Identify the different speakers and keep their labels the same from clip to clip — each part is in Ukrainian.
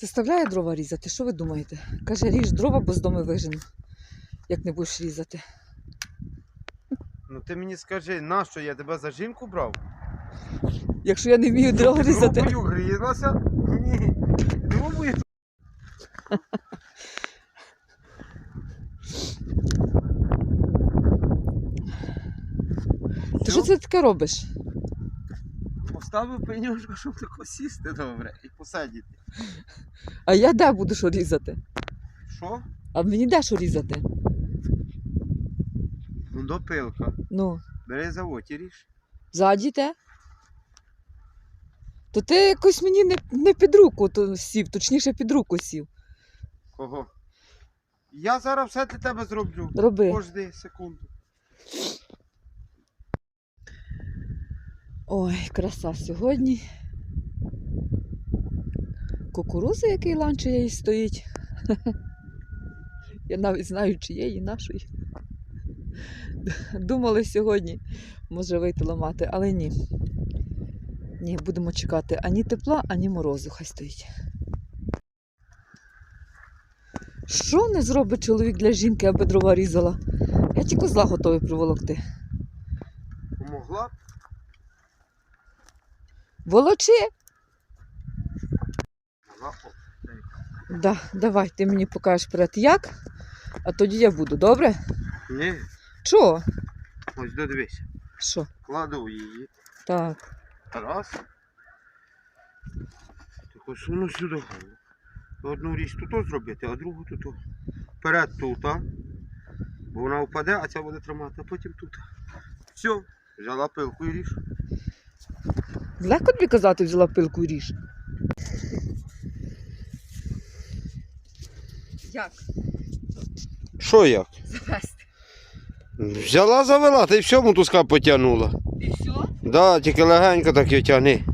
Speaker 1: Заставляє дрова різати. Що ви думаєте? Каже, ріж дрова, бо з дому вижену. Як не будеш різати.
Speaker 2: Ну ти мені скажи, нащо я тебе за жінку брав?
Speaker 1: Якщо я не вмію дрова різати.
Speaker 2: Дровою грілася? Ні. Дровою.
Speaker 1: Ти що це таке робиш?
Speaker 2: Поставив пенюшку, щоб тако сісти добре і посидіти.
Speaker 1: А я де буду що різати?
Speaker 2: Що?
Speaker 1: А мені де що різати?
Speaker 2: Ну до пилка.
Speaker 1: Ну,
Speaker 2: Бери заводь і ріж.
Speaker 1: ззаді те. То ти якось мені не, не під руку то сів, точніше під руку сів.
Speaker 2: Кого? Я зараз все для тебе зроблю.
Speaker 1: Роби.
Speaker 2: Кожди секунду.
Speaker 1: Ой, краса сьогодні. Кукуруза, який ланче їй стоїть. Я навіть знаю, чиєї нашої. Думали сьогодні, може вийти ламати, але ні. Ні, будемо чекати ані тепла, ані морозу, хай стоїть. Що не зробить чоловік для жінки, аби дрова різала? Я тільки козла готовий приволокти.
Speaker 2: Помогла?
Speaker 1: Волочи! Да, давай, ти мені покажеш перед як, а тоді я буду, добре?
Speaker 2: Ні,
Speaker 1: Чого?
Speaker 2: ось додивися.
Speaker 1: Що?
Speaker 2: Кладу її.
Speaker 1: Так.
Speaker 2: Раз. Так ось воно сюди. Одну річ тут зробити, а другу тут. Вперед тут. Бо вона впаде, а ця буде тримати, а потім тут. Все, взяла пилку і ріж.
Speaker 1: Легко тобі казати, взяла пилку і ріж. Як?
Speaker 2: Що як?
Speaker 1: Завести.
Speaker 2: Взяла, завела, та й все мотузка потягнула.
Speaker 1: І все?
Speaker 2: Да, тільки легенько так і тягни.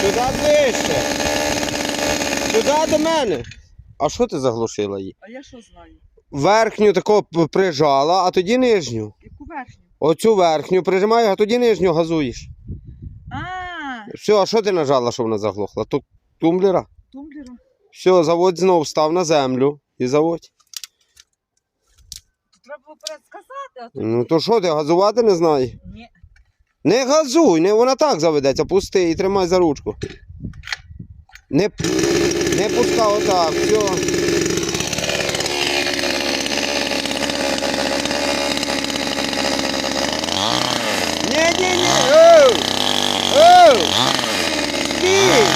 Speaker 2: Сюди ближче. Сюди до мене. А що ти заглушила її?
Speaker 1: А я що знаю?
Speaker 2: Верхню тако прижала, а тоді нижню.
Speaker 1: Яку верхню?
Speaker 2: Оцю верхню прижимаєш, а тоді нижню газуєш.
Speaker 1: А,
Speaker 2: Все, а що ти нажала, щоб вона заглохла? Ту тумблера?
Speaker 1: тумблера.
Speaker 2: Все, заводь знов, став на землю і заводь.
Speaker 1: Треба було перед сказати, а то
Speaker 2: Ну то що ти газувати не знаєш?
Speaker 1: ні.
Speaker 2: Не газуй, не, вона так заведеться, пусти і тримай за ручку. Не, п- не пускав отак, все. Ні, ні, ні. Оу! Оу! Стій!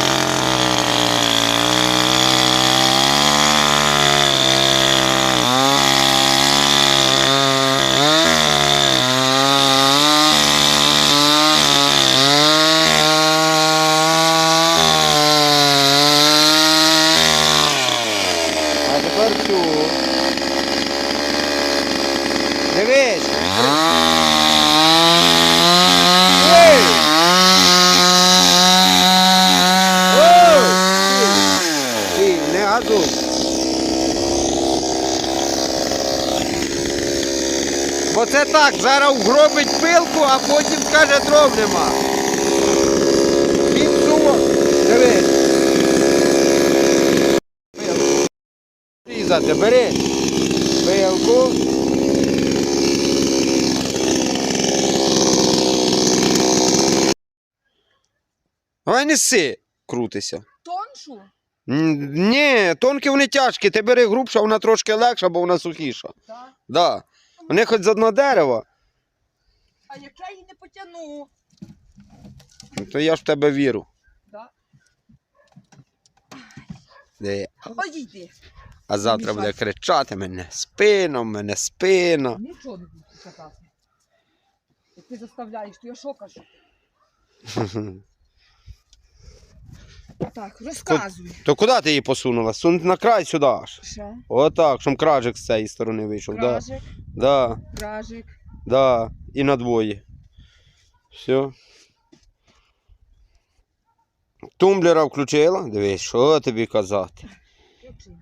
Speaker 2: А тепер цю. Дивись. Бо це так, зараз вгробить пилку, а потім скаже дров нема. Він цього. Дивись. Різати, бери пилку. Ай неси, крутися.
Speaker 1: Тоншу?
Speaker 2: М, Ні, тонкі вони тяжкі, ти бери грубша, вона трошки легша, бо вона сухіша.
Speaker 1: Так.
Speaker 2: Да. Вони хоч з одного дерева,
Speaker 1: А як я її не потягну?
Speaker 2: ну, то я ж в тебе вірю.
Speaker 1: Да.
Speaker 2: Де? А завтра буде кричати мене спина, мене спина.
Speaker 1: Нічого не буду казати. Як ти заставляєш, то я що кажу? Так, розказуй.
Speaker 2: То куди ти її посунула? Сунь на край сюди аж.
Speaker 1: Що?
Speaker 2: Отак, щоб кражик з цієї сторони вийшов.
Speaker 1: Кражик,
Speaker 2: да,
Speaker 1: кражик.
Speaker 2: да. І на двоє. Все. Тумблера включила? Дивись, що тобі казати.
Speaker 1: Молодчина.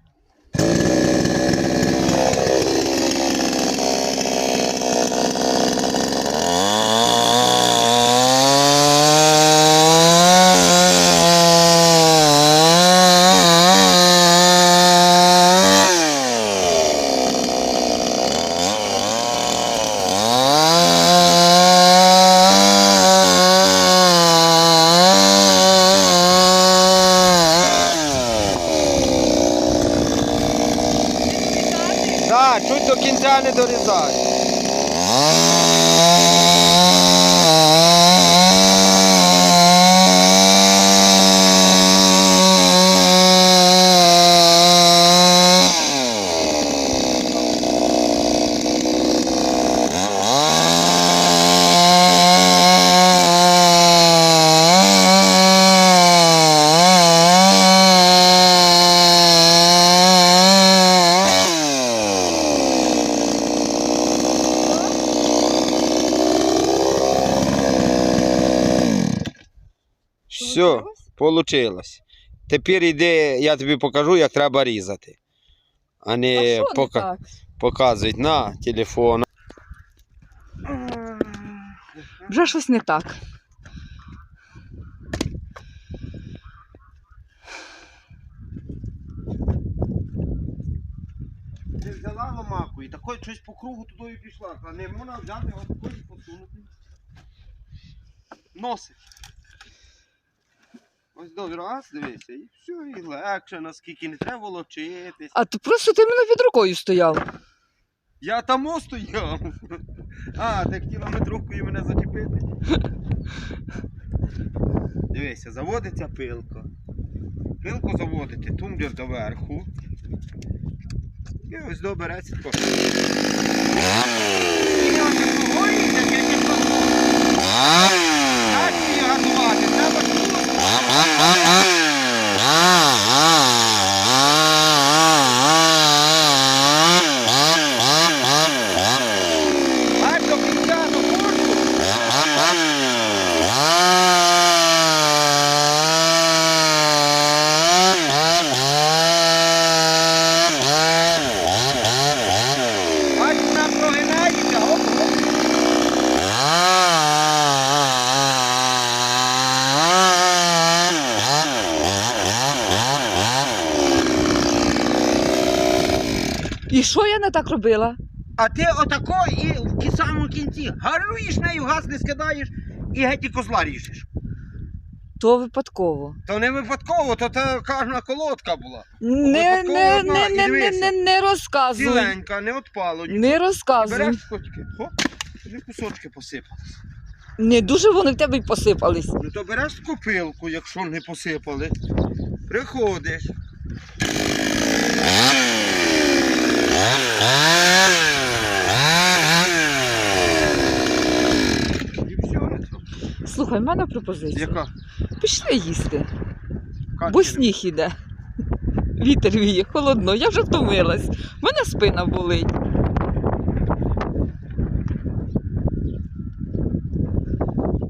Speaker 2: Так, чуть до кінця не дорізай. Все, получилось. Тепер йди, я тобі покажу, як треба різати. А
Speaker 1: А
Speaker 2: не
Speaker 1: не
Speaker 2: пока...
Speaker 1: так?
Speaker 2: показують на телефон.
Speaker 1: Вже щось не так.
Speaker 2: Ти взяла ломаку і такою щось по кругу туди і пішла. А не можна взяти от такою посунути. Носить. Ось добре, раз, дивися, і все, і легше, наскільки не треба волочитись.
Speaker 1: А то просто ти мене під рукою стояв.
Speaker 2: Я там стояв. А, ти хотіла метровкою мене зачепити. Дивися, заводиться пилка. Пилку заводите, тумблер доверху. І ось добереться тако. І ось ¡Ah, ah, ah!
Speaker 1: І що я не так робила?
Speaker 2: А ти отако і в кі- самому кінці гаруєш нею, газ не скидаєш і геть і козла ріжеш.
Speaker 1: То випадково.
Speaker 2: То не випадково, то та кожна колодка була.
Speaker 1: Не,
Speaker 2: Випадково
Speaker 1: не,
Speaker 2: одна,
Speaker 1: не,
Speaker 2: і
Speaker 1: не, не,
Speaker 2: дивися.
Speaker 1: не, не розказуй.
Speaker 2: Ціленька, не ні.
Speaker 1: Не розказуй.
Speaker 2: Береш кутки, хоп, кусочки посипались.
Speaker 1: Не дуже вони в тебе й посипались.
Speaker 2: Ну то береш копилку, якщо не посипали. Приходиш. І все, не треба.
Speaker 1: Слухай, в мене пропозиція.
Speaker 2: Яка?
Speaker 1: Пішли їсти,
Speaker 2: Качки
Speaker 1: бо сніг іде. Вітер віє, холодно, я вже втомилась. В мене спина болить.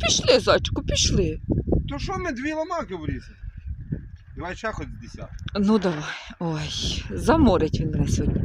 Speaker 1: Пішли, зайчику, пішли.
Speaker 2: То що ми дві ламаки врізали? Давай ще хоч десяток.
Speaker 1: Ну давай. Ой, заморить він мене сьогодні.